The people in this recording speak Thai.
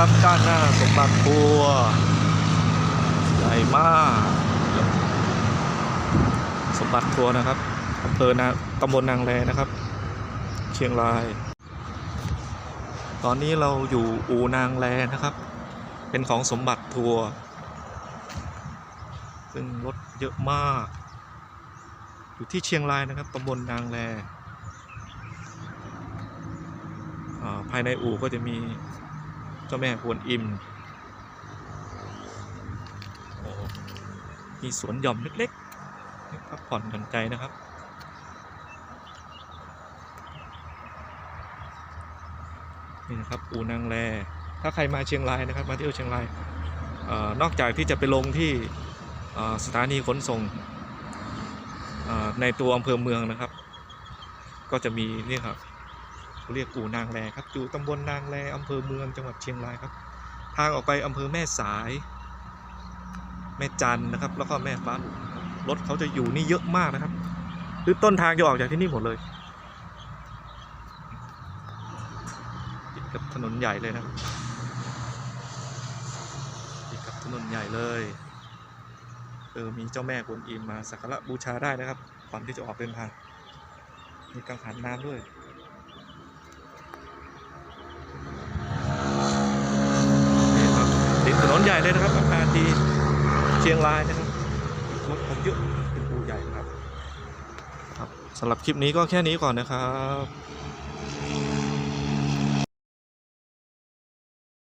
ครับด้านหน้าสมบัติทัวร์ใหญ่มาก สมบัติทัวร์นะครับอำเภอนาตำบลนางแลนะครับ เชียงราย ตอนนี้เราอยู่อูนางแลนะครับ เป็นของสมบัติทัวร์ซึ่งรถเยอะมาก อยู่ที่เชียงรายนะครับตำบลนางแลภายในอู่ก็จะมีาแม่กวนอิมอมีสวนหย่อมเล็กๆให้พักผ่อนหย่อนใจนะครับ นี่นะครับอูนางแลถ้าใครมาเชียงรายนะครับ มาเที่ยวเชียงรายออนอกจากที่จะไปลงที่สถานีขนส่งในตัวอำเภอเมืองนะครับ ก็จะมีนี่ครับ เรียกอู่นางแลครับอยู่ตำบลนางแลอำเภอเมืองจังหวัดเชียงรายครับ ทางออกไปอำเภอแม่สาย แม่จันนะครับ แล้วก็แม่ฟ้าหลวงรถเขาจะอยู่นี่เยอะมากนะครับคือต้นทางจะออกจากที่นี่หมดเลยติดกับถนนใหญ่เลยนะครับติดกับถนนใหญ่เลยเออมีเจ้าแม่กวนอิมมาสักการะบูชาได้นะครับก่อนที่จะออกเดินทางมีกังหันน้ำด้วย นนใหญ่เลยนะครับอาคารดีเชียงรายนะครับรถผมเยอะเป็นปูใหญ่นะครับครับสำหรับคลิปนี้ก็แค่นี้ก่อนนะครับ